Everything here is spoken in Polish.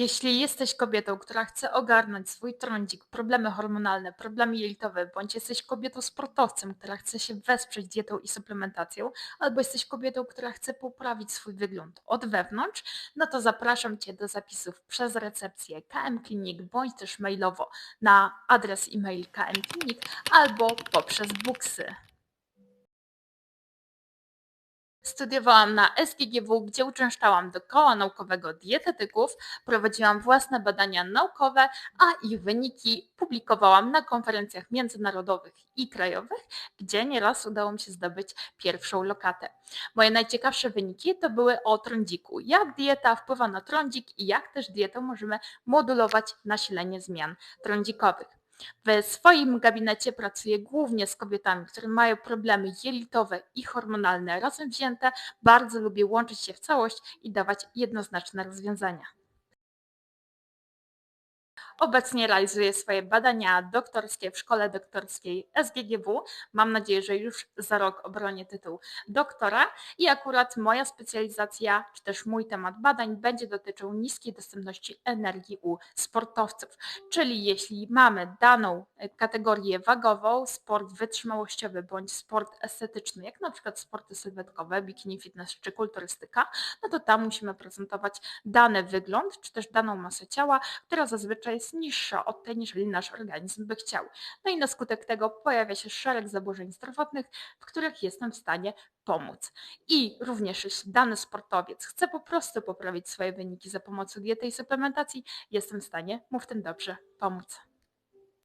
Jeśli jesteś kobietą, która chce ogarnąć swój trądzik, problemy hormonalne, problemy jelitowe, bądź jesteś kobietą sportowcem, która chce się wesprzeć dietą i suplementacją, albo jesteś kobietą, która chce poprawić swój wygląd od wewnątrz, no to zapraszam Cię do zapisów przez recepcję KM Klinik, bądź też mailowo na adres e-mail KM Klinik albo poprzez Booksy. Studiowałam na SGGW, gdzie uczęszczałam do koła naukowego dietetyków, prowadziłam własne badania naukowe, a ich wyniki publikowałam na konferencjach międzynarodowych i krajowych, gdzie nieraz udało mi się zdobyć pierwszą lokatę. Moje najciekawsze wyniki to były o trądziku, jak dieta wpływa na trądzik i jak też dietą możemy modulować nasilenie zmian trądzikowych. W swoim gabinecie pracuję głównie z kobietami, które mają problemy jelitowe i hormonalne razem wzięte. Bardzo lubię łączyć się w całość i dawać jednoznaczne rozwiązania. Obecnie realizuję swoje badania doktorskie w szkole doktorskiej SGGW. Mam nadzieję, że już za rok obronię tytuł doktora i akurat moja specjalizacja, czy też mój temat badań będzie dotyczył niskiej dostępności energii u sportowców. Czyli jeśli mamy daną kategorię wagową, sport wytrzymałościowy bądź sport estetyczny, jak na przykład sporty sylwetkowe, bikini fitness czy kulturystyka, no to tam musimy prezentować dany wygląd, czy też daną masę ciała, która zazwyczaj jest niższa od tej, niż nasz organizm by chciał. No i na skutek tego pojawia się szereg zaburzeń zdrowotnych, w których jestem w stanie pomóc. I również jeśli dany sportowiec chce po prostu poprawić swoje wyniki za pomocą diety i suplementacji, jestem w stanie mu w tym dobrze pomóc.